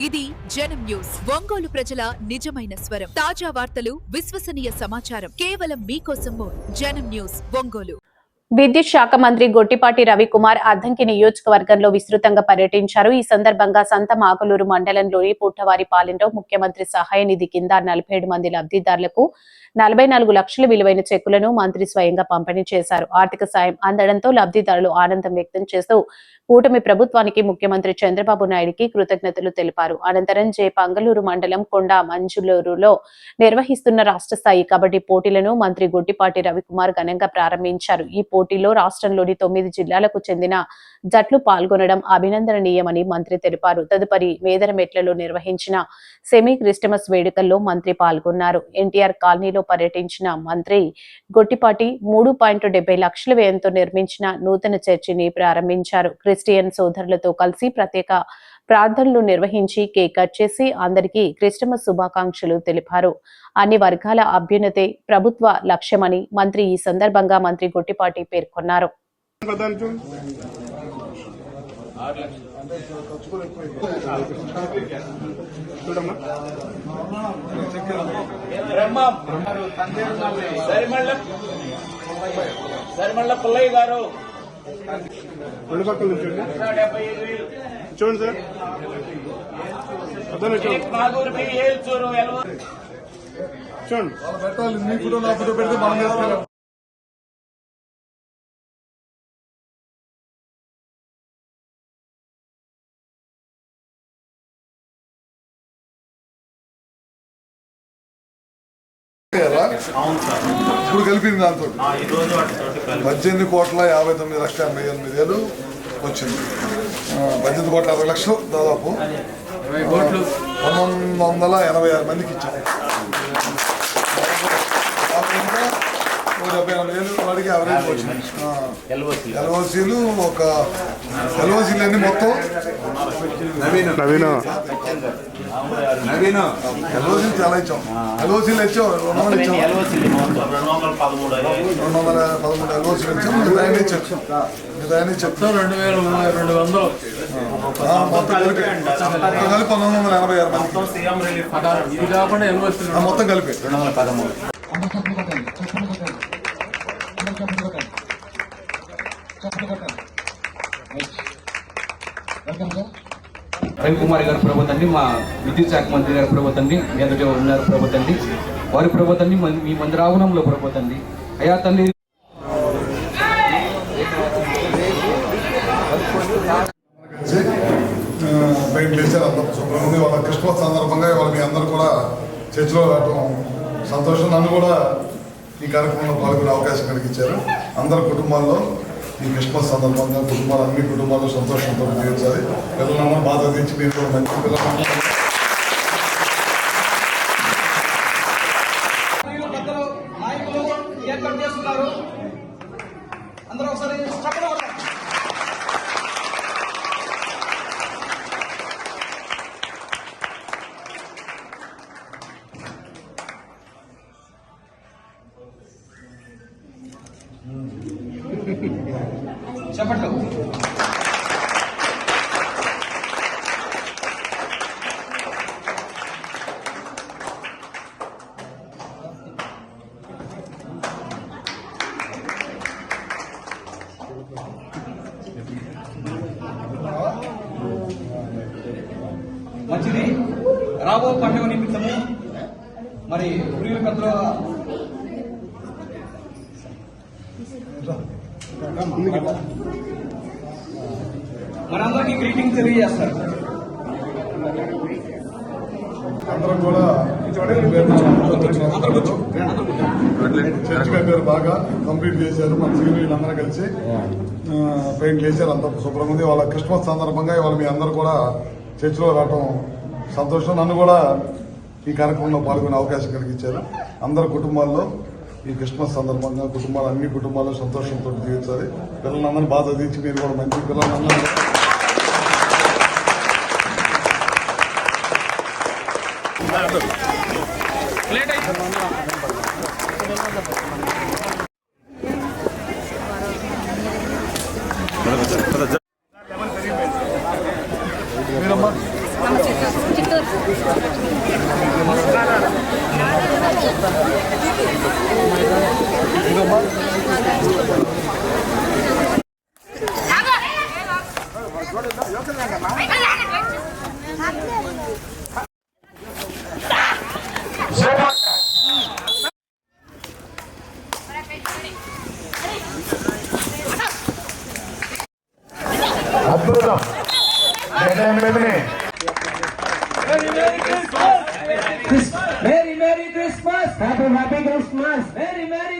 ఇది జనం న్యూస్. ఒంగోలు ప్రజల నిజమైన స్వరం. తాజా వార్తలు విశ్వసనీయ సమాచారం. కేవలం మీకోసం జనం న్యూస్ ఒంగోలు. విద్యుత్ శాఖ మంత్రి గొట్టిపాటి రవికుమార్ అద్దంకి నియోజకవర్గంలో విస్తృతంగా పర్యటించారు. ఈ సందర్భంగా సంత మాకులూరు మండలంలోని పుట్టవారి పాలెంలో ముఖ్యమంత్రి సహాయ నిధి కింద నలభై ఏడు మంది లబ్ధిదారులకు నలభై నాలుగు లక్షల విలువైన చెక్కులను మంత్రి స్వయంగా పంపిణీ చేశారు. ఆర్థిక సాయం అందడంతో లబ్ధిదారులు ఆనందం వ్యక్తం చేస్తూ కూటమి ప్రభుత్వానికి ముఖ్యమంత్రి చంద్రబాబు నాయుడికి కృతజ్ఞతలు తెలిపారు. అనంతరం జే పంగలూరు మండలం కొండ మంజులూరులో నిర్వహిస్తున్న రాష్ట్ర స్థాయి కబడ్డీ పోటీలను మంత్రి గొట్టిపాటి రవికుమార్ ఘనంగా ప్రారంభించారు. ఈ పోటీలో రాష్ట్రంలోని తొమ్మిది జిల్లాలకు చెందిన జట్లు పాల్గొనడం అభినందనీయమని మంత్రి తెలిపారు. తదుపరి మేదరమెట్లలో నిర్వహించిన సెమీ క్రిస్టమస్ వేడుకల్లో మంత్రి పాల్గొన్నారు. ఎన్టీఆర్ కాలనీలో పర్యటించిన మంత్రి గొట్టిపాటి మూడు పాయింట్ డెబ్బై లక్షల వ్యయంతో నిర్మించిన నూతన చర్చిని ప్రారంభించారు. క్రిస్టియన్ సోదరులతో కలిసి ప్రత్యేక ప్రార్థనలు నిర్వహించి కేక్ కట్ చేసి అందరికీ క్రిస్టమస్ శుభాకాంక్షలు తెలిపారు. అన్ని వర్గాల అభ్యున్నతే ప్రభుత్వ లక్ష్యమని మంత్రి ఈ సందర్భంగా మంత్రి గొట్టిపాటి పేర్కొన్నారు. సరిమళ్ళ పుల్లయ్య గారు. రెండు పక్కల వేలు చూడండి సార్. ప్రధాని చూడండి. చూడండి. ఇప్పుడు కలిపింది దాంతో. పద్దెనిమిది కోట్ల యాభై తొమ్మిది లక్షల ఎనభై ఎనిమిది వేలు వచ్చింది. పద్దెనిమిది కోట్ల అరవై లక్షలు దాదాపు. పంతొమ్మిది వందల ఎనభై ఆరు మందికి ఇచ్చాం కాకుండా ఓ డెబ్బై ఎనభై వేలు వాడికి యావరేజ్ ఎల్ఓసీలు ఒక ఎల్ఓసీలు అన్ని మొత్తం. నవీన. ఎల్ఓసీలు చాలా ఇచ్చాం. ఎల్ఓసీలు ఇచ్చాం. రెండు వందలు ఇచ్చాం. రెండు వందల పదమూడు ఎల్ఓసీలు ఇచ్చాం. మిగతా అన్ని ఇచ్చాం. మిగతా చెప్తాం రెండు వేల రెండు వందలు మొత్తం కలిపి పంతొమ్మిది వందల ఎనభై ఆరు కాకుండా మొత్తం కలిపి. రవికుమార్ గారు ప్రభుత్వండి మా విద్యుత్ శాఖ మంత్రి గారు ప్రభుత్వండి అండి ఎదుట ఉన్నారు ప్రభుత్వండి వారి ప్రభుత్వండి అండి మీ మంది రావణంలో ప్రభుత్వండి అయా తండ్రి బయట వాళ్ళ క్రిస్మస్ సందర్భంగా ఇవాళ మీ అందరూ కూడా చర్చిలో రావటం సంతోషం. నన్ను కూడా ఈ కార్యక్రమంలో పాల్గొనే అవకాశం కలిగించారు. అందరి కుటుంబాల్లో ఈ క్రిస్మస్ సందర్భంగా కుటుంబాలు అన్ని కుటుంబాలు సంతోషంతో జీవించాలి పిల్లలను బాధ తెచ్చి మీరు మంచి పిల్లలు పెద్దలు నాయకులు ఏర్పాటు చేస్తున్నారు అందరూ ఒకసారి చప్పట్లు కొట్టండి. చప్పట్లు మంచిది. రాబో పండుగ నిమిత్తము మరి ప్రియుల పెద్దలు మనందరికీ గ్రీటింగ్ తెలియజేస్తారు. అందరం కూడా చర్చి కట్టారు బాగా కంప్లీట్ చేశారు. మన సీనియర్లు అందరూ కలిసి పెయింట్ చేశారు. అంత శుభ్రంగా ఉంది. వాళ్ళ క్రిస్మస్ సందర్భంగా ఇవాళ మీ అందరూ కూడా చర్చిలో రావటం సంతోషం. నన్ను కూడా ఈ కార్యక్రమంలో పాల్గొనే అవకాశం కలిగించారు. అందరి కుటుంబాల్లో ఈ క్రిస్మస్ సందర్భంగా కుటుంబాలు అన్ని కుటుంబాలు సంతోషంతో జీవించాలి. పిల్లలందరినీ బాధ తీర్చి మీరు కూడా మంచి పిల్లలందరూ మీరమ్మా అద్భుతం ఎనిమిదిని Merry Merry Christmas! Happy Happy Christmas! Merry Merry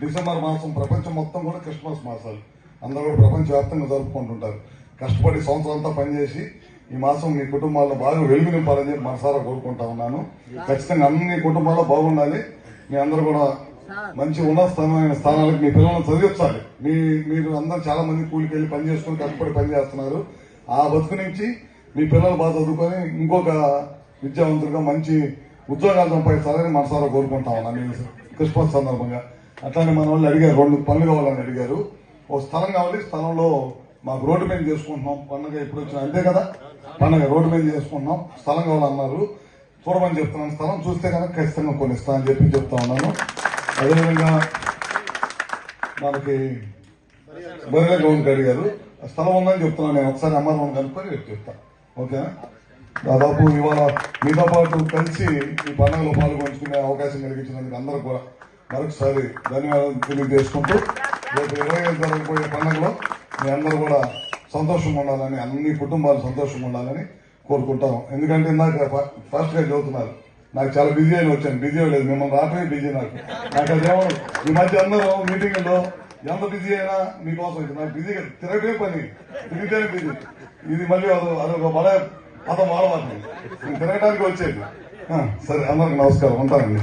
December మాసం ప్రపంచం మొత్తం కూడా క్రిస్మస్ మాసాలు. అందరూ కూడా ప్రపంచవ్యాప్తంగా జరుపుకుంటుంటారు. కష్టపడి సంవత్సరం అంతా పనిచేసి ఈ మాసం మీ కుటుంబాల్లో బాగా వెలుగు నింపాలని చెప్పి మనసారా కోరుకుంటా ఉన్నాను. ఖచ్చితంగా అన్ని కుటుంబాల్లో బాగుండాలి. మీ అందరూ కూడా మంచి ఉన్నత స్థానమైన స్థానాలకు మీ పిల్లలను చదివించాలి. మీ మీరు అందరూ చాలా మంది కూలికి వెళ్ళి పని చేసుకుని కష్టపడి పని చేస్తున్నారు. ఆ బతుకు నుంచి మీ పిల్లలు బాగా చదువుకొని ఇంకొక విద్యావంతులుగా మంచి ఉద్యోగాలు సంపాదించాలని మనసారా కోరుకుంటా ఉన్నాను. క్రిస్మస్ సందర్భంగా. అట్లానే మన వాళ్ళు అడిగారు రెండు పనులు కావాలని అడిగారు. ఓ స్థలం కావాలి స్థలంలో మాకు రోడ్డు మీద చేసుకుంటున్నాం. పండుగ ఎప్పుడు వచ్చినా అంతే కదా? పండుగ రోడ్డు మీద చేసుకుంటున్నాం స్థలం కావాలన్నారు. చూడమని చెప్తున్నాను స్థలం చూస్తే కనుక ఖచ్చితంగా కొన్ని స్థలం చెప్పి చెప్తా ఉన్నాను. అదేవిధంగా మనకి బొర్రెల గౌండ్ అడిగారు ఆ స్థలం ఉందని చెప్తున్నాను నేను ఒకసారి అమ్మారం కనుక్కొని రేపు చెప్తా. ఓకేనా? దాదాపు ఇవాళ మీతో పాటు కలిసి ఈ పండుగలో పాల్గొంచుకునే అవకాశం కలిగించినందుకు అందరూ కూడా మరొకసారి ధన్యవాదాలు తెలియజేసుకుంటూ రేపు ఇరవై ఐదు జరగబోయే పండుగలో మీ అందరూ కూడా సంతోషంగా ఉండాలని అన్ని కుటుంబాలు సంతోషంగా ఉండాలని కోరుకుంటాం. ఎందుకంటే ఇందాక ఫ- ఫస్ట్గా చదువుతున్నారు. నాకు చాలా బిజీ అయిన వచ్చాను. బిజీ లేదు మిమ్మల్ని రావటమే బిజీ నాకు. నాకు అదేమో ఈ మధ్య అందరూ మీటింగ్లో ఎంత బిజీ అయినా మీకోసం ఇది. నాకు బిజీగా తిరగటే పని. తిరిగితేనే బిజీ. ఇది మళ్ళీ అదో అదొక బల పదం వాడవాలి నేను తిరగడానికి వచ్చేది. సరే అందరికి నమస్కారం. ఉంటానండి.